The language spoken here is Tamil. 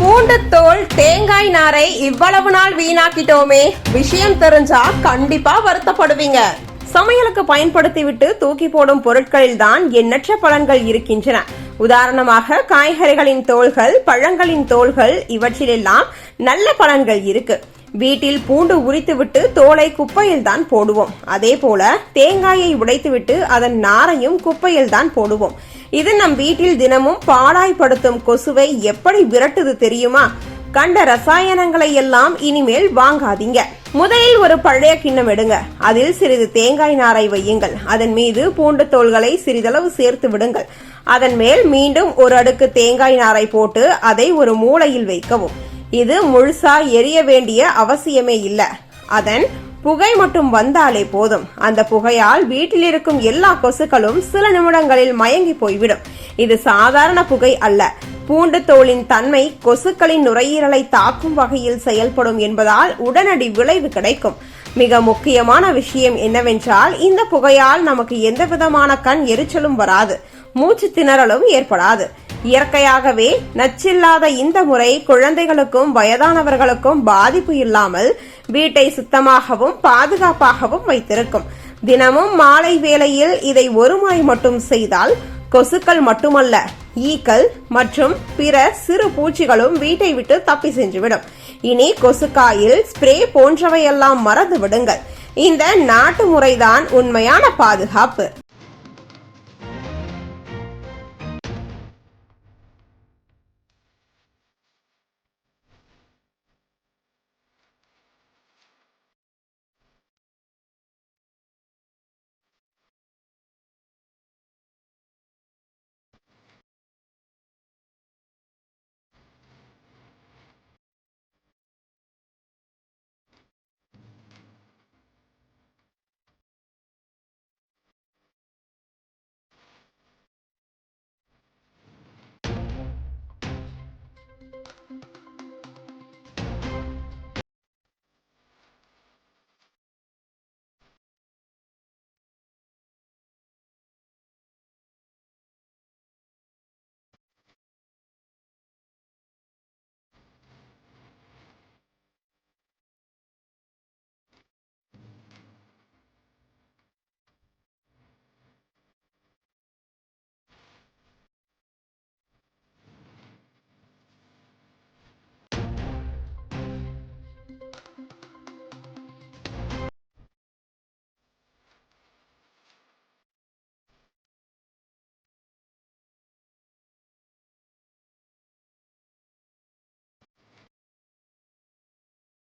பூண்டுத்தோல் தேங்காய் நாரை இவ்வளவு நாள் வீணாக்கிட்டோமே. விஷயம் தெரிஞ்சா கண்டிப்பா வருத்தப்படுவீங்க. சமையலுக்கு பயன்படுத்திவிட்டு தூக்கி போடும் பொருட்களில் தான் எண்ணற்ற பலன்கள் இருக்கின்றன. உதாரணமாக காய்கறிகளின் தோள்கள் பழங்களின் தோள்கள் இவற்றிலெல்லாம் நல்ல பலன்கள் இருக்கு. வீட்டில் பூண்டு உரித்துவிட்டு தோலை குப்பையில் தான் போடுவோம். அதே போல தேங்காயை உடைத்துவிட்டு அதன் நாரையும் குப்பையில் தான் போடுவோம். இது நம் வீட்டில் தினமும் பாடாய்படுத்தும் கொசுவை எப்படி விரட்டுது தெரியுமா? கண்ட ரசாயனங்களை எல்லாம் இனிமேல் வாங்காதீங்க. முதலில் ஒரு பழைய கிண்ணம் எடுங்க. அதில் சிறிது தேங்காய் நாரை வையுங்கள். அதன் மீது பூண்டு தோள்களை சிறிதளவு சேர்த்து விடுங்கள். அதன் மேல் மீண்டும் ஒரு அடுக்கு தேங்காய் நாரை போட்டு அதை ஒரு மூலையில் வைக்கவும். இது முழுசா எரிய வேண்டிய அவசியமே இல்லை. அதன் புகை மட்டும் வந்தாலே போதும். அந்த புகையால் வீட்டில் இருக்கும் எல்லா கொசுக்களும் சில நிமிடங்களில் மயங்கி போய்விடும். இது சாதாரண புகை அல்ல. பூண்டு தோலின் தன்மை கொசுக்களின் நுரையீரலை தாக்கும் வகையில் செயல்படும் என்பதால் உடனடி விளைவு கிடைக்கும். மிக முக்கியமான விஷயம் என்னவென்றால் இந்த புகையால் நமக்கு எந்த விதமான கண் எரிச்சலும் வராது. மூச்சு திணறலும் ஏற்படாது. இயற்கையாகவே நச்சில்லாத இந்த முறை குழந்தைகளுக்கும் வயதானவர்களுக்கும் பாதிப்பு இல்லாமல் வீட்டை சுத்தமாகவும் பாதுகாப்பாகவும் வைத்திருக்கும். தினமும் மாலை வேளையில் இதை ஒரு முறை மட்டும் செய்தால் கொசுக்கள் மட்டுமல்ல ஈக்கள் மற்றும் பிற சிறு பூச்சிகளும் வீட்டை விட்டு தப்பி சென்றுவிடும். இனி கொசுக்காயில் ஸ்ப்ரே போன்றவையெல்லாம் மறந்து விடுங்கள். இந்த நாட்டு முறைதான் உண்மையான பாதுகாப்பு.